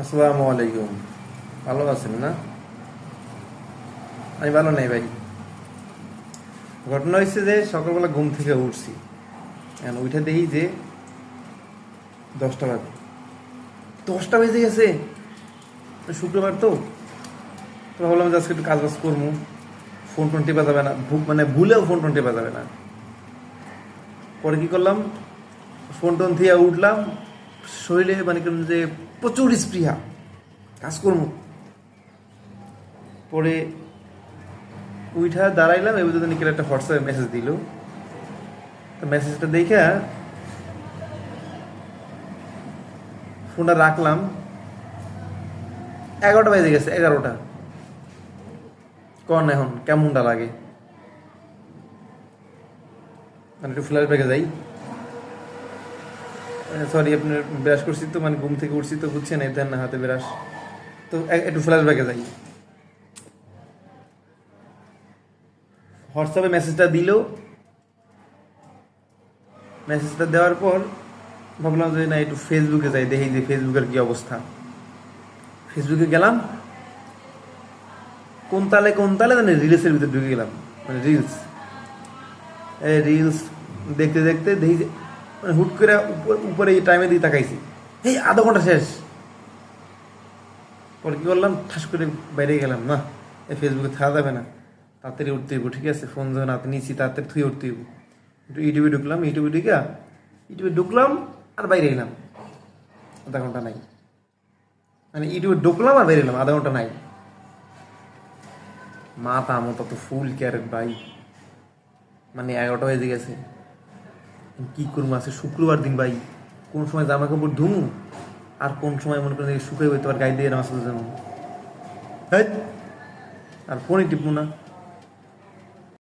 আসসালামু আলাইকুম। ভালো আছেন না? আমি ভালো নেই ভাই। ঘটনা হয়েছে যে সকালবেলা ঘুম থেকে উঠছি। উঠে দেখি যে দশটা বাজে। দশটা বেজে গেছে। শুক্রবার তো। ভাবলাম যে আজকে একটু কাজ বাজ করব। ফোন টোন টেপা যাবে না। মানে ভুলেও ফোন টোন টেপা যাবে না। পরে কি করলাম? ফোন টোন থেকে উঠলাম। শরীরে মানে কেমন যে প্রচুর স্পৃহা কাজ করব। পরে উইঠা দাঁড়াইলাম এবার যদি নিকেল একটা হোয়াটসঅ্যাপে মেসেজ দিল। তো মেসেজটা দেখে ফোনটা রাখলাম। এগারোটা বেজে গেছে, এগারোটা। কন এখন, কেমনটা লাগে? মানে একটু ফ্ল্যাশ ব্যাগে যাই। সরি আপনার ব্রাশ করছি তো মানে ঘুম থেকে উঠছি তো, বুঝছেন, এই দেন না, হাতে ব্রাশ। তো একটু ফ্ল্যাশ ব্যাগে যাই। হোয়াটসঅ্যাপে মেসেজটা দিল। মেসেজটা দেওয়ার পর ভাবলাম যে, না, একটু ফেসবুকে যাই, দেখি যে ফেসবুকের কি অবস্থা। ফেসবুকে গেলাম। কোন তালে কোন তালে মানে রিলসের ভিতরে ঢুকে গেলাম। মানে রিলস রিলস দেখতে দেখতে দেখি মানে হুট করে উপর- টাইমে দিয়ে তাকাইছি। এই আধা ঘণ্টা শেষ। পরে কি করলাম? ঠাস করে বাইরে গেলাম, না, এই ফেসবুকে থাকা যাবে না। তাড়াতাড়ি উঠতে হইব, ঠিক আছে? ফোন যখন হাতে নিয়েছি, তাড়াতাড়ি থুয়ে উঠতে হইব। একটু ইউটিউবে ঢুকলাম ইউটিউবে ঢুকা ইউটিউবে ঢুকলাম আর বাইরে এলাম। আধা ঘণ্টা নাই। মানে ইউটিউবে ঢুকলাম আর বাইরে এলাম, আধা ঘণ্টা নাই। মাথা মতো তো ফুল ক্যারেট ভাই। মানে এগারোটা বেজে গেছে। কি করব? আছে শুক্রবার দিন ভাই। কোন সময় জামা কাপড় ধুমু? আর কোন সময় মনে করেন শুকাই হইতে পারে গাই দিয়ে নামাজ আর ফোনই টিপবো না।